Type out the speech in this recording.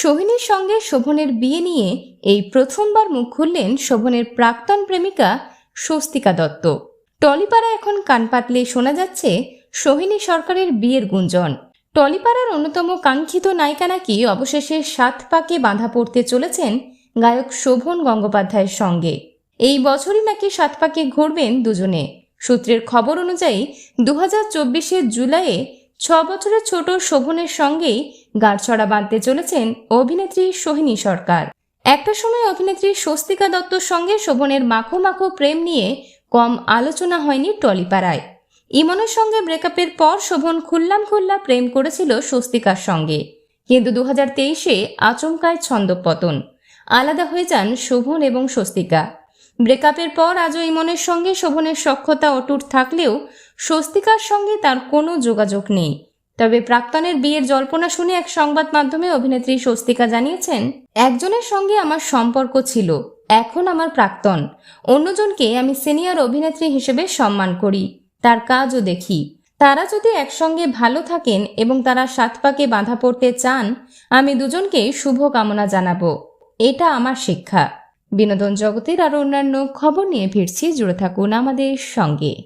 সোহিনীর সঙ্গে শোভনের বিয়ে নিয়ে এই প্রথমবার মুখ খুললেন শোভনের প্রাক্তন প্রেমিকা স্বস্তিকা দত্ত। টলিপাড়া এখন কান পাতলে শোনা যাচ্ছে সোহিনী সরকারের বিয়ের গুঞ্জন। টলিপাড়ার অন্যতম কাঙ্ক্ষিত নায়িকা নাকি অবশেষে সাত পাকে বাঁধা পড়তে চলেছেন গায়ক শোভন গঙ্গোপাধ্যায়ের সঙ্গে। এই বছরই নাকি সাত পাকে ঘুরবেন দুজনে। সূত্রের খবর অনুযায়ী দু হাজার জুলাইয়ে ছ বছরের ছোট শোভনের সঙ্গেই গাঁটছড়া বাঁধতে চলেছেন অভিনেত্রী সোহিনী সরকার। একটা সময় অভিনেত্রী স্বস্তিকা দত্তর সঙ্গে শোভনের মাখো মাখো প্রেম নিয়ে কম আলোচনা হয়নি টলিপাড়ায়। ইমনের সঙ্গে ব্রেকআপের পর শোভন খুল্লাম খুল্লা প্রেম করেছিল স্বস্তিকার সঙ্গে। কিন্তু দু হাজার তেইশে আচমকায় ছন্দপতন আলাদা হয়ে যান শোভন এবং স্বস্তিকা। ব্রেকআপের পর আজও ইমনের সঙ্গে শোভনের সখ্যতা অটুট থাকলেও স্বস্তিকার সঙ্গে তার কোনো যোগাযোগ নেই। তবে প্রাক্তনের বিয়ের জল্পনা শুনে এক সংবাদ মাধ্যমে অভিনেত্রী স্বস্তিকা জানিয়েছেন, একজনের সঙ্গে আমার সম্পর্ক ছিল, এখন আমার প্রাক্তন। অন্যজনকে আমি সিনিয়র অভিনেত্রী হিসেবে সম্মান করি, তার কাজও দেখি। তারা যদি একসঙ্গে ভালো থাকেন এবং তারা সাত পাকে বাঁধা পড়তে চান, আমি দুজনকে শুভ কামনা জানাব। এটা আমার শিক্ষা। বিনোদন জগতের আরও অন্যান্য খবর নিয়ে ফিরছি। জুড়ে থাকুন আমাদের সঙ্গে।